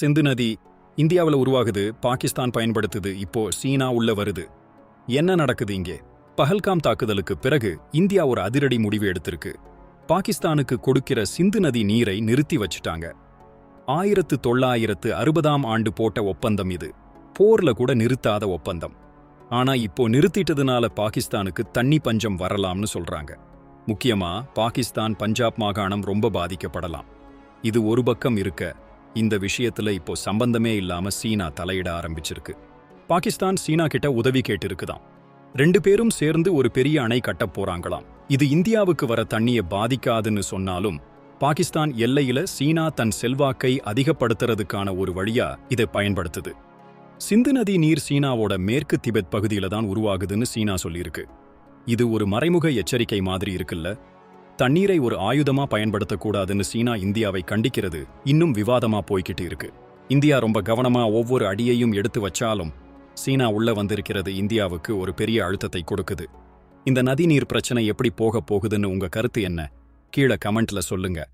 சிந்து நதி இந்தியாவில் உருவாகுது பாகிஸ்தான் பயன்படுத்துது இப்போ சீனா உள்ள வருது. என்ன நடக்குது இங்கே? பஹல்காம் தாக்குதலுக்கு பிறகு இந்தியா ஒரு அதிரடி முடிவு எடுத்திருக்கு. பாகிஸ்தானுக்கு கொடுக்கிற சிந்து நதி நீரை நிறுத்தி வச்சிட்டாங்க. ஆயிரத்து தொள்ளாயிரத்து அறுபதாம் ஆண்டு போட்ட ஒப்பந்தம் இது. போர்ல கூட நிறுத்தாத ஒப்பந்தம். ஆனா இப்போ நிறுத்திட்டதுனால பாகிஸ்தானுக்கு தண்ணி பஞ்சம் வரலாம்னு சொல்றாங்க. முக்கியமா பாகிஸ்தான் பஞ்சாப் மாகாணம் ரொம்ப பாதிக்கப்படலாம். இது ஒரு பக்கம் இருக்க இந்த விஷயத்துல இப்போ சம்பந்தமே இல்லாம சீனா தலையிட ஆரம்பிச்சிருக்கு. பாகிஸ்தான் சீனா கிட்ட உதவி கேட்டிருக்குதாம். ரெண்டு பேரும் சேர்ந்து ஒரு பெரிய அணை கட்டப் போறாங்களாம். இது இந்தியாவுக்கு வர தண்ணியை பாதிக்காதுன்னு சொன்னாலும் பாகிஸ்தான் எல்லையில சீனா தன் செல்வாக்கை அதிகப்படுத்துறதுக்கான ஒரு வழியா இதை பயன்படுத்துது. சிந்து நதி நீர் சீனாவோட மேற்கு திபெத் பகுதியில தான் உருவாகுதுன்னு சீனா சொல்லியிருக்கு. இது ஒரு மறைமுக எச்சரிக்கை மாதிரி இருக்குல்ல? தண்ணீரை ஒரு ஆயுதமா பயன்படுத்தக்கூடாதுன்னு சீனா இந்தியாவை கண்டிக்கிறது இன்னும் விவாதமா போய்கிட்டு இருக்கு. இந்தியா ரொம்ப கவனமா ஒவ்வொரு அடியையும் எடுத்து வச்சாலும் சீனா உள்ள வந்திருக்கிறது இந்தியாவுக்கு ஒரு பெரிய அழுத்தத்தை கொடுக்குது. இந்த நதிநீர் பிரச்சனை எப்படி போக போகுதுன்னு உங்க கருத்து என்ன? கீழே கமெண்ட்ல சொல்லுங்க.